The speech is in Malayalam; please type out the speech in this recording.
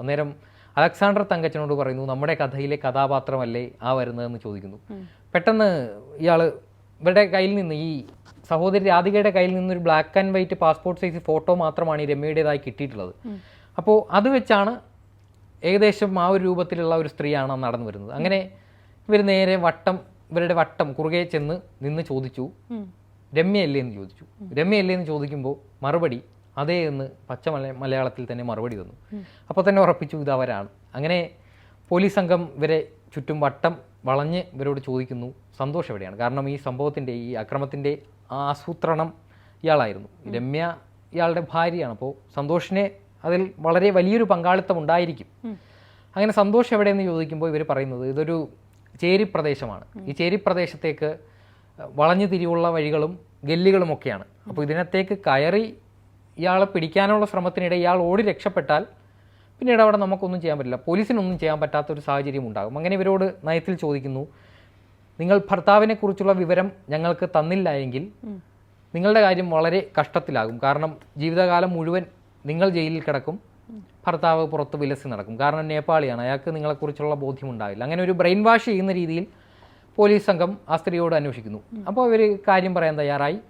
അന്നേരം അലക്സാണ്ടർ തങ്കച്ചനോട് പറയുന്നു നമ്മുടെ കഥയിലെ കഥാപാത്രമല്ലേ ആ വരുന്നതെന്ന് ചോദിക്കുന്നു. പെട്ടെന്ന് ഇയാൾ ഇവരുടെ കയ്യിൽ നിന്ന് ഈ സഹോദരി രാധികയുടെ കയ്യിൽ നിന്ന് ഒരു black and white passport size photo മാത്രമാണ് ഈ രമ്യയുടേതായി കിട്ടിയിട്ടുള്ളത്. അപ്പോൾ അത് വെച്ചാണ് ഏകദേശം ആ ഒരു രൂപത്തിലുള്ള ഒരു സ്ത്രീയാണ് നടന്നു വരുന്നത്. അങ്ങനെ ഇവർ നേരെ വട്ടം ഇവരുടെ വട്ടം കുറുകെ ചെന്ന് നിന്ന് ചോദിച്ചു. രമ്യയല്ലേ എന്ന് ചോദിച്ചു. രമ്യയല്ലേ എന്ന് ചോദിക്കുമ്പോൾ മറുപടി അതേ എന്ന് പച്ച മല മലയാളത്തിൽ തന്നെ മറുപടി തന്നു. അപ്പോൾ തന്നെ ഉറപ്പിച്ചു ഇത് അവരാണ്. അങ്ങനെ പോലീസ് സംഘം ഇവരെ ചുറ്റും വട്ടം വളഞ്ഞ് ഇവരോട് ചോദിക്കുന്നു. സന്തോഷം എവിടെയാണ് കാരണം ഈ സംഭവത്തിന്റെ ഈ അക്രമത്തിന്റെ ആസൂത്രണം ഇയാളായിരുന്നു. രമ്യ ഇയാളുടെ ഭാര്യയാണ്. അപ്പോൾ സന്തോഷിനെ അതിൽ വളരെ വലിയൊരു പങ്കാളിത്തം ഉണ്ടായിരിക്കും. അങ്ങനെ സന്തോഷം എവിടെയെന്ന് ചോദിക്കുമ്പോൾ ഇവർ പറയുന്നത് ഇതൊരു ചേരി പ്രദേശമാണ് ഈ ചേരി പ്രദേശത്തേക്ക് വളഞ്ഞു തിരിവുള്ള വഴികളും ഗല്ലികളും ഒക്കെയാണ് അപ്പോൾ ഇതിനകത്തേക്ക് കയറി ഇയാളെ പിടിക്കാനുള്ള ശ്രമത്തിനിടെ ഇയാൾ ഓടി രക്ഷപ്പെട്ടാൽ പിന്നീട് അവിടെ നമുക്കൊന്നും ചെയ്യാൻ പറ്റില്ല. പോലീസിനൊന്നും ചെയ്യാൻ പറ്റാത്ത ഒരു സാഹചര്യം ഉണ്ടാകും. അങ്ങനെ ഇവരോട് നയത്തിൽ ചോദിക്കുന്നു നിങ്ങൾ ഭർത്താവിനെ കുറിച്ചുള്ള വിവരം ഞങ്ങൾക്ക് തന്നില്ല എങ്കിൽ നിങ്ങളുടെ കാര്യം വളരെ കഷ്ടത്തിലാകും. കാരണം ജീവിതകാലം മുഴുവൻ നിങ്ങൾ ജയിലിൽ കിടക്കും ഭർത്താവ് പുറത്ത് വിലസി നടക്കും. കാരണം നേപ്പാളിയാണ്. അയാൾക്ക് നിങ്ങളെക്കുറിച്ചുള്ള ബോധ്യമുണ്ടാവില്ല അങ്ങനെ ഒരു ബ്രെയിൻ വാഷ് ചെയ്യുന്ന രീതിയിൽ പോലീസ് സംഘം ആ സ്ത്രീയോട് അന്വേഷിക്കുന്നു. അപ്പോൾ ഇവർ കാര്യം പറയാൻ തയ്യാറായി.